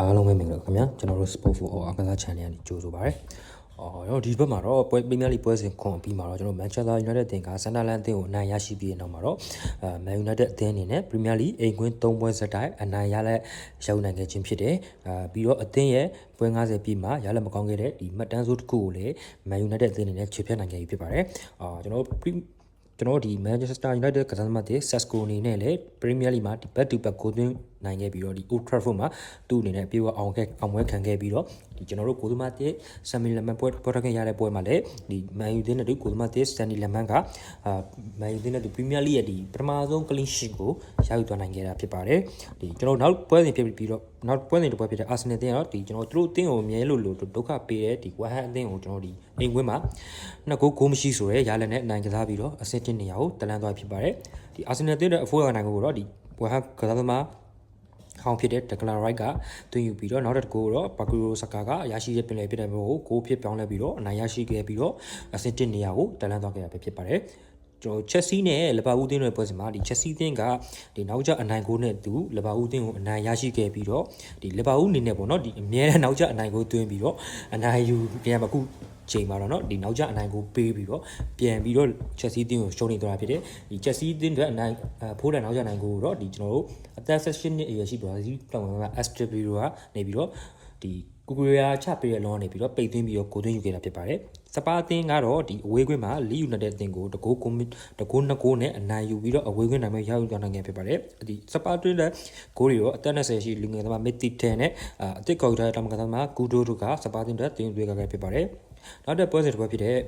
အားလုံးပဲမင်္ဂလာပါခင်ဗျာကျွန်တော်တို့ Sport for All အကစား channel ကနေကြိုဆိုပါရစေ။အော်ကျွန်တော်ဒီဘက်မှာတော့ပွဲပရီးမီးယားလိပွဲစဉ်ခွန်ပြီးမှာတော့ကျွန်တော် Manchester United တင်က Sunderland တင်ကိုအနိုင်ရရှိပြီးတဲ့နောက်မှာတော့အဲ Man United အသင်းအနေနဲ့ Premier League အိမ်ကွင်း၃ပွဲဆက်တိုက်အနိုင်ရလက်ရောက်နိုင်ခဲ့ခြင်းဖြစ်တယ်။အဲပြီးတော့အသင်းရဲ့ပွဲ90ပြည့်မှာရလက်မကောင်းခဲ့တဲ့ဒီမှတ်တမ်းစုတစ်ခုကိုလည်း Man United အသင်းအနေနဲ့ခြေဖြတ်နိုင်ခဲ့ပြီဖြစ်ပါတယ်။အာကျွန်တော် Pre- ကျွန်တော်ဒီ Manchester United ကစားသမားတွေ Sesco အနေနဲ့လည်း Premier League မှာဒီ back to back ကိုသွင်းနိုင်ခဲ့ပြီးတော့ဒီ Old Trafford မှာသူ့အနေနဲ့ပြေဝအောင်ခဲ့အောင်ပွဲခံခဲ့ပြီးတော့ဒီကျွန်တော်တို့ကိုသမားတဲ့ Sami Lemon ပွဲပေါ်တက်ခဲ့ရတဲ့ပွဲမှာလည်းဒီ Man U နဲ့တူကိုသမားတဲ့ Stanley Lemon ကအာ Man U နဲ့တူ Premier League ရဲ့ဒီပထမဆုံး clean sheet ကိုရယူသွားနိုင်ခဲ့တာဖြစ်ပါတယ်ဒီကျွန်တော်နောက်ပွဲစဉ်ဖြစ်ပြီးတော့နောက်ပွဲစဉ်တစ်ပွဲဖြစ်တဲ့ Arsenal တင်းကတော့ဒီကျွန်တော်တို့အသင်းကိုအမြဲလို့လို့ဒုက္ခပေးတဲ့ဒီ West Ham အသင်းကိုကျွန်တော်ဒီအိမ်ကွင်းမှာနှစ်ဂိုးဂိုးမရှိဆိုရဲရလက်နဲ့အနိုင်ကစားပြီးတော့အဆင့်တင်နေရကိုတလန်းသွားဖြစ်ပါတယ်ဒီ Arsenal တင်းတဲ့အဖိုးရနိုင်ကိုတော့ဒီ West Ham ကစားသမား ဟောင်းဖြစ်တဲ့ Declan Rice ကတွင်ယူပြီးတော့နောက်တစ်ကိုတော့ Bakuro Saka ကရရှိတဲ့ပင်လယ်ဖြစ်တဲ့ဘက်ကိုဂိုးဖြစ်ပြောင်းလဲပြီးတော့အနိုင်ရရှိခဲ့ပြီးတော့အဆင့်တင်နေရကိုတလန်းသွားခဲ့တာပဲဖြစ်ပါတယ်ကျွန်တော်ချက်စီနဲ့လဘာဦးတင်းရဲ့ပွဲစဉ်မှာဒီချက်စီတင်းကဒီနောက်ကျအနိုင်ကိုနဲ့သူလဘာဦးတင်းကိုအနိုင်ရရှိခဲ့ပြီးတော့ဒီလဘာဦးအနေနဲ့ပေါ့နော်ဒီအမြဲတမ်းနောက်ကျအနိုင်ကိုသွင်းပြီးတော့အနိုင်ယူပြန်မှာအ ခုချိန်မှာတော့เนาะဒီနောက်ကျအနိုင်ကိုပေးပြီးတော့ပြန်ပြီးတော့ချက်စီတင်းကိုရှုံးနေသွားတာဖြစ်တယ်ဒီချက်စီတင်းတွေအနိုင်ဖိုးတဲ့နောက်ကျအနိုင်ကိုတော့ဒီကျွန်တော်တို့အသက်16နှစ်အရွယ်ရှိပါစီတောင်မှာ SW ကနေပြီးတော့ဒီ ကူကူရာချပေးရလောကနေပြီးတော့ပိတ်သွင်းပြီးတော့ကိုသွင်းယူခဲ့တာဖြစ်ပါတယ်စပါအသင်းကတော့ဒီအဝေးကွင်းမှာလီယူနိုက်တက်အသင်းကိုတကိုးကိုတကိုးနှစ်ကိုးနဲ့အနိုင်ယူပြီးတော့အဝေးကွင်းနိုင်မဲ့ရယူသွားနိုင်ခဲ့ဖြစ်ပါတယ်ဒီစပါတွင်းတဲ့ဂိုးတွေရောအသက်20ရှိလူငယ်သမားမစ်တီတန်နဲ့အတစ်ကောက်ထားတဲ့တမန်ကသမားဂူဒိုတို့ကစပါတင်တဲ့တင်သွေးခဲ့ဖြစ်ပါတယ်နောက်တဲ့ပွဲစဉ်တစ်ပွဲဖြစ်တဲ့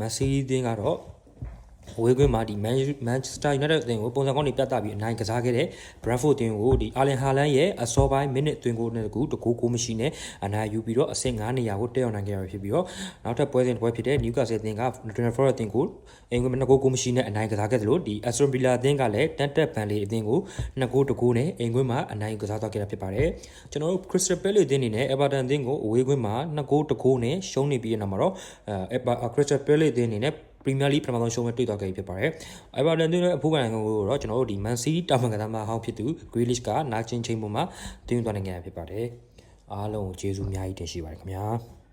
မက်ဆီအသင်းကတော့ ဝေးကွင်းမှာဒီ Manchester United အသင်းကိုပုံစံကောင်းတွေပြသပြီးအနိုင်ကစားခဲ့တဲ့ Brentford အသင်းကိုဒီ Arlen Haaland ရဲ့အစောပိုင်းမိနစ်သွင်းကိုနဲ့တကူတကူကိုမရှိနဲ့အနိုင်ယူပြီးတော့အဆင့်9နေရာကိုတက်ရောက်နိုင်ခဲ့ရဖြစ်ပြီးတော့နောက်ထပ်ပွဲစဉ်တစ်ပွဲဖြစ်တဲ့ Newcastle အသင်းက Nottingham Forest အသင်းကိုအင်္ဂလန်ကိုကိုမရှိနဲ့အနိုင်ကစားခဲ့သလိုဒီ Aston Villa အသင်းကလည်းတန်တက်ပန်လီအသင်းကို2ဂိုးတကူနဲ့အင်္ဂလန်မှာအနိုင်ကစားသွားခဲ့တာဖြစ်ပါတယ်ကျွန်တော်တို့ Crystal Palace အသင်းအနေနဲ့ Everton အသင်းကိုအဝေးကွင်းမှာ2ဂိုးတကူနဲ့ရှုံးနေပြီးတဲ့နောက်မှာတော့အဲ Crystal Palace အသင်းအနေနဲ့ Premier League ပထမဆုံးရှုံးမဲ့တွေ့သွားခဲ့ပြီဖြစ်ပါတယ်။ Everton နဲ့အဖိုးကန်ကိုတော့ကျွန်တော်တို့ဒီ Man City တာမန်ကစားမဟောင်းဖြစ်သူ Grealish ကနာကျင်ချိန်ပေါ်မှာတင်းသွားနိုင်ခဲ့တာဖြစ်ပါတယ်။အားလုံးကိုကျေးဇူးအများကြီးတင်ရှိပါတယ်ခင်ဗျာ။